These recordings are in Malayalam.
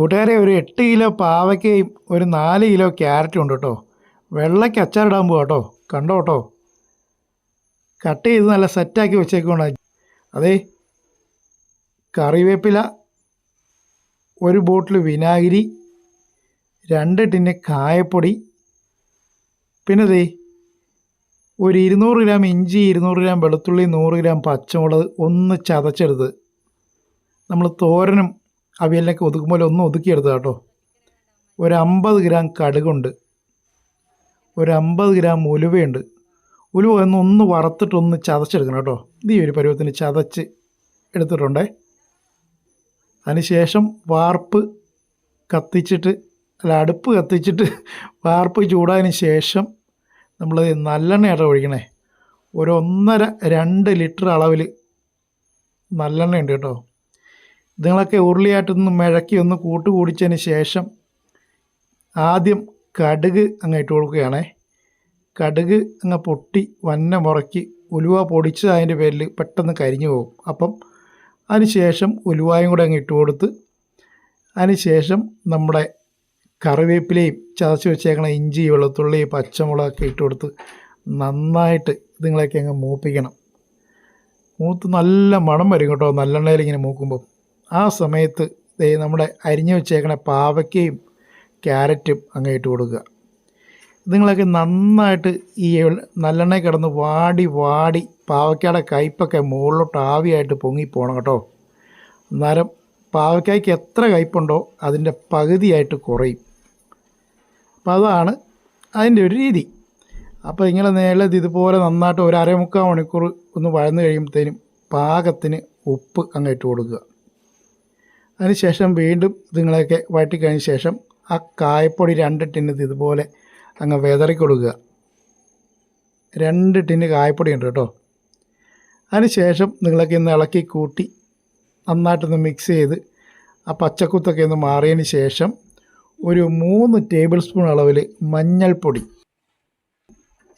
കൂട്ടുകാരെ ഒരു എട്ട് കിലോ പാവയ്ക്കയും ഒരു നാല് കിലോ ക്യാരറ്റും ഉണ്ട് കേട്ടോ. വെള്ളയ്ക്ക് അച്ചാറിടാൻ പോവാ കേട്ടോ. കണ്ടോ കേട്ടോ? കട്ട് ചെയ്ത് നല്ല സെറ്റാക്കി വെച്ചേക്കോണ അതേ കറിവേപ്പില ഒരു ബോട്ടിൽ വിനാഗിരി രണ്ട് ടിന്ന് കായപ്പൊടി പിന്നെ ദേ ഒരു ഇരുന്നൂറ് ഗ്രാം ഇഞ്ചി ഇരുന്നൂറ് ഗ്രാം വെളുത്തുള്ളി നൂറ് ഗ്രാം പച്ചമുളക് ഒന്ന് ചതച്ചെടുത്ത്. നമ്മൾ തോരനും അവിയലിനൊക്കെ ഒതുക്കുമ്പോൾ ഒന്ന് ഒതുക്കിയെടുത്ത് കേട്ടോ. ഒരു അമ്പത് ഗ്രാം കടുകുണ്ട്. ഒരു അമ്പത് ഗ്രാം ഉലുവയുണ്ട്. ഉലുവ ഒന്ന് ഒന്ന് വറുത്തിട്ടൊന്ന് ചതച്ചെടുക്കണം കേട്ടോ. ഇത് ഒരു പരുവത്തിന് ചതച്ച് എടുത്തിട്ടുണ്ടേ. അതിനുശേഷം വാർപ്പ് കത്തിച്ചിട്ട് അല്ല അടുപ്പ് കത്തിച്ചിട്ട് വാർപ്പ് ചൂടായതിന് ശേഷം നമ്മൾ നല്ലെണ്ണ ഇട ഒഴിക്കണേ. ഒരു ഒന്നര രണ്ട് ലിറ്റർ അളവിൽ നല്ലെണ്ണ ഉണ്ട് കേട്ടോ. ഇതുങ്ങളൊക്കെ ഉരുളിയായിട്ടൊന്ന് മിഴക്കി ഒന്ന് കൂട്ട് കൂടിച്ചതിന് ശേഷം ആദ്യം കടുക് അങ്ങ് ഇട്ട് കൊടുക്കുകയാണേ. കടുക് അങ്ങ് പൊട്ടി വന്ന മുറക്കി ഉലുവ പൊടിച്ച് അതിന്റെ പേരിൽ പെട്ടെന്ന് കരിഞ്ഞു പോകും. അപ്പം അതിന് ശേഷം ഉലുവായും കൂടെ അങ്ങ് ഇട്ട് കൊടുത്ത് അതിന് ശേഷം നമ്മുടെ കറിവേപ്പിലയും ചതച്ച് വെച്ചേക്കണ ഇഞ്ചി വെളുത്തുള്ളി പച്ചമുളകൊക്കെ ഇട്ട് കൊടുത്ത് നന്നായിട്ട് ഇതുങ്ങളൊക്കെ അങ്ങ് മൂപ്പിക്കണം. മൂത്ത് നല്ല മണം വരും കേട്ടോ നല്ലെണ്ണയിൽ ഇങ്ങനെ മൂക്കുമ്പോൾ ആ സമയത്ത് നമ്മുടെ അരിഞ്ഞു വെച്ചേക്കണ പാവയ്ക്കയും ക്യാരറ്റും അങ്ങ് ഇട്ട് കൊടുക്കുക. ഇതുങ്ങളൊക്കെ നന്നായിട്ട് ഈ നല്ലെണ്ണ കിടന്ന് വാടി വാടി പാവയ്ക്കയുടെ കയ്പൊക്കെ മുകളിലോട്ട് ആവിയായിട്ട് പൊങ്ങി പോകണം കേട്ടോ. അന്നേരം പാവയ്ക്കായ്ക്ക് എത്ര കയ്പുണ്ടോ അതിന്റെ പകുതിയായിട്ട് കുറയും. അപ്പോൾ അതാണ് അതിന്റെ ഒരു രീതി. അപ്പോൾ ഇങ്ങനെ നേരത്തെ ഇതുപോലെ നന്നായിട്ട് ഒരു അരമുക്കാൽ മണിക്കൂർ ഒന്ന് വഴന്നു കഴിയുമ്പോഴത്തേനും പാകത്തിന് ഉപ്പ് അങ്ങ് ഇട്ട് കൊടുക്കുക. അതിനുശേഷം വീണ്ടും ഇതുങ്ങളെയൊക്കെ വഴറ്റിക്കഴിഞ്ഞ ശേഷം ആ കായപ്പൊടി രണ്ട് ടിന്ന് ഇതുപോലെ അങ്ങ് വിതറിക്കൊടുക്കുക. രണ്ട് ടിന്ന് കായപ്പൊടി ഉണ്ട് കേട്ടോ. അതിനുശേഷം നിങ്ങളൊക്കെ ഒന്ന് ഇളക്കി കൂട്ടി നന്നായിട്ടൊന്ന് മിക്സ് ചെയ്ത് ആ പച്ചക്കുത്തൊക്കെ ഒന്ന് മാറിയതിന് ശേഷം ഒരു മൂന്ന് ടേബിൾ സ്പൂൺ അളവിൽ മഞ്ഞൾപ്പൊടി.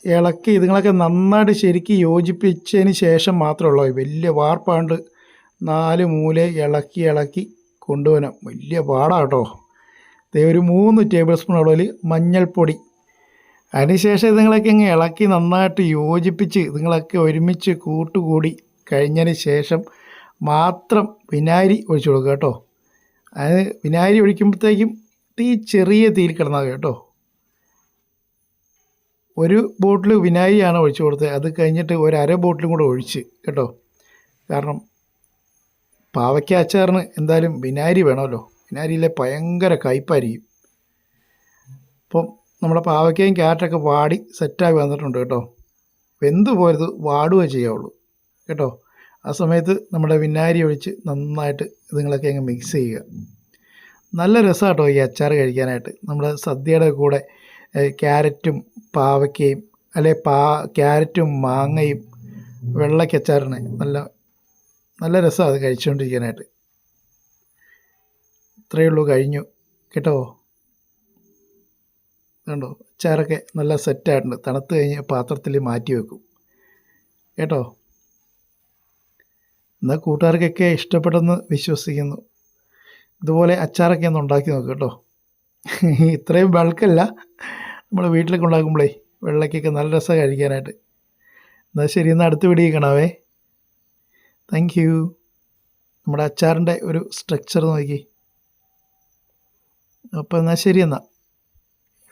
ഇളക്കി ഇതുങ്ങളൊക്കെ നന്നായിട്ട് ശരിക്കും യോജിപ്പിച്ചതിന് ശേഷം മാത്രമേ ഉള്ളൂ. വലിയ വാർപ്പാണ്ട് നാല് മൂല ഇളക്കി ഇളക്കി കൊണ്ടുപോകാൻ വലിയ പാടാണ് കേട്ടോ. ഒരു മൂന്ന് ടേബിൾ സ്പൂൺ അളവിൽ മഞ്ഞൾപ്പൊടി. അതിനുശേഷം ഇതുങ്ങളൊക്കെ ഇങ്ങ് ഇളക്കി നന്നായിട്ട് യോജിപ്പിച്ച് ഇതുങ്ങളൊക്കെ ഒരുമിച്ച് കൂട്ടുകൂടി കഴിഞ്ഞതിന് ശേഷം മാത്രം വിനാരി ഒഴിച്ചു കൊടുക്കുക കേട്ടോ. അത് വിനാഗിരി ഒഴിക്കുമ്പോഴത്തേക്കും തീ ചെറിയ തീയിൽ കിടന്നാൽ കേട്ടോ. ഒരു ബോട്ടിൽ വിനാരിയാണ് ഒഴിച്ചു കൊടുത്തത്. അത് കഴിഞ്ഞിട്ട് ഒരു അര ബോട്ടിലും കൂടെ ഒഴിച്ച് കേട്ടോ. കാരണം പാവയ്ക്ക അച്ചാറിന് എന്തായാലും വിനാരി വേണമല്ലോ. വിനാരിയിലെ ഭയങ്കര കയ്പായിരിക്കും. അപ്പം നമ്മുടെ പാവയ്ക്കയും ക്യാരറ്റൊക്കെ വാടി സെറ്റായി വന്നിട്ടുണ്ട് കേട്ടോ. വെന്ത് പോയത് വാടുകയേ ചെയ്യാവുള്ളൂ. കേട്ടോ? ആ സമയത്ത് നമ്മുടെ വിനാരി ഒഴിച്ച് നന്നായിട്ട് ഇതുങ്ങളൊക്കെ അങ്ങ് മിക്സ് ചെയ്യുക. നല്ല രസമാണ് കേട്ടോ ഈ അച്ചാർ കഴിക്കാനായിട്ട്. നമ്മുടെ സദ്യയുടെ കൂടെ ക്യാരറ്റും പാവയ്ക്കയും അല്ലെ പാ ക്യാരറ്റും മാങ്ങയും വെള്ളക്കച്ചാറിന് നല്ല നല്ല രസമാണ് അത് കഴിച്ചുകൊണ്ടിരിക്കാനായിട്ട് ഇത്രയേ ഉള്ളൂ കഴിഞ്ഞു. കേട്ടോ? കണ്ടോ? അച്ചാറൊക്കെ നല്ല സെറ്റായിട്ടുണ്ട്. തണുത്ത് കഴിഞ്ഞ് പാത്രത്തിൽ മാറ്റി വെക്കും. കേട്ടോ? എന്നാൽ കൂട്ടുകാർക്കൊക്കെ ഇഷ്ടപ്പെട്ടെന്ന് വിശ്വസിക്കുന്നു. ഇതുപോലെ അച്ചാറൊക്കെ ഒന്ന് ഉണ്ടാക്കി നോക്ക് കേട്ടോ. ഇത്രയും ബൾക്കല്ല. നമ്മൾ വീട്ടിലൊക്കെ ഉണ്ടാക്കുമ്പോഴേ വെള്ളക്കൊക്കെ നല്ല രസമാണ് കഴിക്കാനായിട്ട്. എന്നാൽ ശരി എന്നാൽ അടുത്ത വീഡിയോ താങ്ക് യു നമ്മുടെ അച്ചാറിന്റെ ഒരു സ്ട്രക്ചർ നോക്കി. അപ്പോൾ എന്നാൽ ശരി എന്നാൽ.